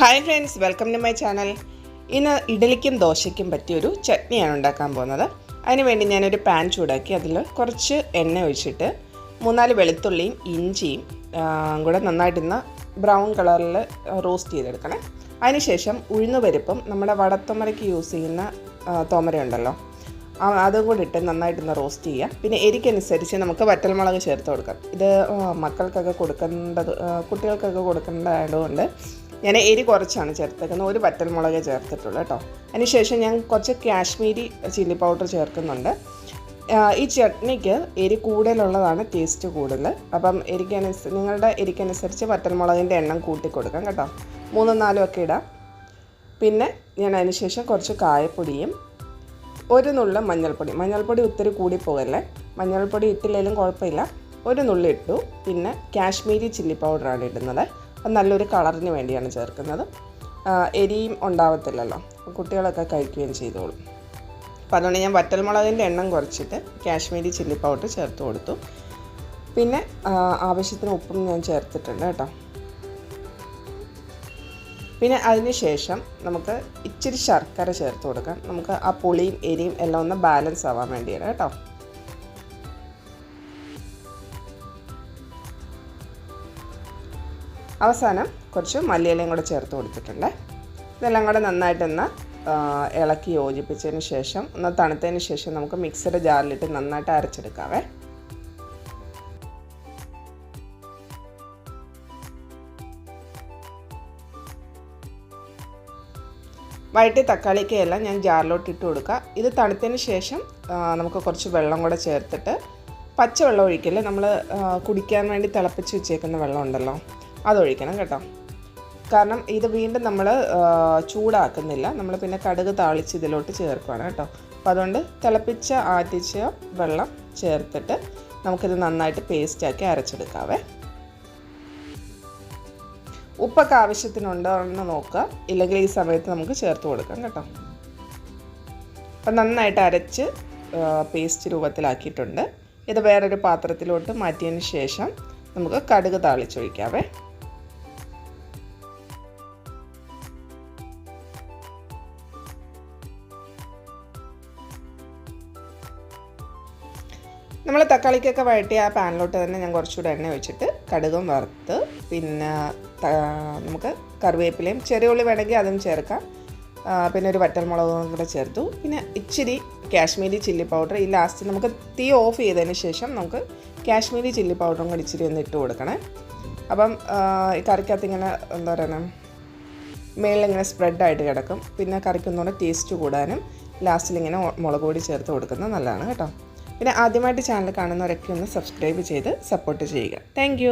Hi friends welcome to my channel ഇന്ന് ഇഡലിക്കും ദോശയ്ക്കും പറ്റിയൊരു ചട്നിയാണ് ഉണ്ടാക്കാൻ പോകുന്നത്. അതിനുവേണ്ടി ഞാനൊരു പാൻ ചൂടാക്കി അതിൽ കുറച്ച് എണ്ണ ഒഴിച്ചിട്ട് മൂന്നാൽ വെളുത്തുള്ളിയും ഇഞ്ചിയും കൂടെ നന്നായിട്ടിന്ന് ബ്രൗൺ കളറിൽ റോസ്റ്റ് ചെയ്തെടുക്കണേ. അതിനുശേഷം ഉഴുന്നുപരിപ്പും നമ്മുടെ വടത്തുമരയ്ക്ക് യൂസ് ചെയ്യുന്ന തോമരയുണ്ടല്ലോ അതും കൂടി ഇട്ട് നന്നായിട്ടൊന്ന് റോസ്റ്റ് ചെയ്യുക. പിന്നെ എരിക്കനുസരിച്ച് നമുക്ക് വറ്റൽമുളക് ചേർത്ത് കൊടുക്കാം. ഇത് മക്കൾക്കൊക്കെ കൊടുക്കേണ്ടത് കുട്ടികൾക്കൊക്കെ കൊടുക്കേണ്ടതായതുകൊണ്ട് ഞാൻ എരി കുറച്ചാണ് ചേർത്തേക്കുന്നത്. ഒരു വറ്റൽമുളക് ചേർത്തിട്ടുള്ളൂ കേട്ടോ. അതിനുശേഷം ഞാൻ കുറച്ച് കാശ്മീരി ചില്ലി പൗഡർ ചേർക്കുന്നുണ്ട്. ഈ ചട്നിക്ക് എരി കൂടുതലുള്ളതാണ് ടേസ്റ്റ് കൂടുതൽ. അപ്പം എരിക്കനുസരിച്ച് നിങ്ങളുടെ എരിക്കനുസരിച്ച് വറ്റൽമുളകിന്റെ എണ്ണം കൂട്ടി കൊടുക്കാം കേട്ടോ. മൂന്നും നാലും ഒക്കെ ഇടാം. പിന്നെ ഞാൻ അതിനുശേഷം കുറച്ച് കായപ്പൊടിയും ഒരു നുള്ള മഞ്ഞൾപ്പൊടി. മഞ്ഞൾപ്പൊടി ഒത്തിരി കൂടി പോകല്ലേ? മഞ്ഞൾപ്പൊടി ഇട്ടില്ലെങ്കിലും കുഴപ്പമില്ല. ഒരു നുള്ളി ഇട്ടു. പിന്നെ കാശ്മീരി ചില്ലി പൗഡറാണ് ഇടുന്നത്. നല്ലൊരു കളറിന് വേണ്ടിയാണ് ചേർക്കുന്നത്. എരിയും ഉണ്ടാവത്തില്ലല്ലോ. കുട്ടികളൊക്കെ കഴിക്കുകയും ചെയ്തോളും. അപ്പോൾ അതുകൊണ്ട് ഞാൻ വറ്റൽമുളകിന്റെ എണ്ണം കുറച്ചിട്ട് കാശ്മീരി ചില്ലി പൗഡർ ചേർത്ത് കൊടുത്തു. പിന്നെ ആവശ്യത്തിന് ഉപ്പും ഞാൻ ചേർത്തിട്ടുണ്ട് കേട്ടോ. പിന്നെ അതിന് ശേഷം നമുക്ക് ഇച്ചിരി ശർക്കര ചേർത്ത് കൊടുക്കാം. നമുക്ക് ആ പുളിയും എരിയും എല്ലാം ഒന്ന് ബാലൻസ് ആവാൻ വേണ്ടിയാണ് കേട്ടോ. അവസാനം കുറച്ച് മല്ലിയിലയും കൂടെ ചേർത്ത് കൊടുത്തിട്ടുണ്ട്. ഇതെല്ലാം കൂടെ നന്നായിട്ടൊന്ന് ഇളക്കി യോജിപ്പിച്ചതിന് ശേഷം ഒന്ന് തണുത്തതിന് ശേഷം നമുക്ക് മിക്സിയുടെ ജാറിലിട്ട് നന്നായിട്ട് അരച്ചെടുക്കാവേ. വഴറ്റി തക്കാളിക്ക് എല്ലാം ഞാൻ ജാറിലോട്ട് ഇട്ട് കൊടുക്കുക. ഇത് തണുത്തതിന് ശേഷം നമുക്ക് കുറച്ച് വെള്ളം കൂടെ ചേർത്തിട്ട് പച്ചവെള്ളം ഒഴിക്കില്ല നമ്മൾ കുടിക്കാൻ വേണ്ടി തിളപ്പിച്ച് വെച്ചേക്കുന്ന വെള്ളം ഉണ്ടല്ലോ? അതൊഴിക്കണം കേട്ടോ. കാരണം ഇത് വീണ്ടും നമ്മൾ ചൂടാക്കുന്നില്ല. നമ്മൾ പിന്നെ കടുക് താളിച്ച് ഇതിലോട്ട് ചേർക്കുകയാണ് കേട്ടോ. അപ്പോൾ അതുകൊണ്ട് തിളപ്പിച്ച ആറ്റിച്ച വെള്ളം ചേർത്തിട്ട് നമുക്കിത് നന്നായിട്ട് പേസ്റ്റാക്കി അരച്ചെടുക്കാവേ. ഉപ്പൊക്കെ ആവശ്യത്തിനുണ്ടോ എന്ന് നോക്കുക. ഇല്ലെങ്കിൽ ഈ സമയത്ത് നമുക്ക് ചേർത്ത് കൊടുക്കാം കേട്ടോ. അപ്പം നന്നായിട്ട് അരച്ച് പേസ്റ്റ് രൂപത്തിലാക്കിയിട്ടുണ്ട്. ഇത് വേറൊരു പാത്രത്തിലോട്ട് മാറ്റിയതിന് ശേഷം നമുക്ക് കടുക് താളിച്ചൊഴിക്കാവേ. നമ്മൾ തക്കാളിക്കൊക്കെ വഴട്ടി ആ പാനിലോട്ട് തന്നെ ഞാൻ കുറച്ചുകൂടെ എണ്ണ ഒഴിച്ചിട്ട് കടുകും വറുത്ത് പിന്നെ നമുക്ക് കറിവേപ്പിലയും ചെറിയ ഉള്ളി വേണമെങ്കിൽ അതും ചേർക്കാം. പിന്നെ ഒരു വറ്റൽമുളകും കൂടെ ചേർത്തു. പിന്നെ ഇച്ചിരി കാശ്മീരി ചില്ലി പൗഡർ. ഈ ലാസ്റ്റ് നമുക്ക് തീ ഓഫ് ചെയ്തതിന് ശേഷം നമുക്ക് കാശ്മീരി ചില്ലി പൗഡറും കൂടി ഇച്ചിരി ഒന്ന് ഇട്ട് കൊടുക്കണേ. അപ്പം ഈ കറിക്കകത്ത് ഇങ്ങനെ എന്താ പറയുക മേളിൽ ഇങ്ങനെ സ്പ്രെഡായിട്ട് കിടക്കും. പിന്നെ കറിക്കൊന്നുകൂടെ ടേസ്റ്റ് കൂടാനും ലാസ്റ്റിൽ ഇങ്ങനെ മുളക് പൊടി ചേർത്ത് കൊടുക്കുന്നത് നല്ലതാണ് കേട്ടോ. പിന്നെ ആദ്യമായിട്ട് ചാനൽ കാണുന്നവരൊക്കെ ഒന്ന് സബ്സ്ക്രൈബ് ചെയ്ത് സപ്പോർട്ട് ചെയ്യുക. താങ്ക്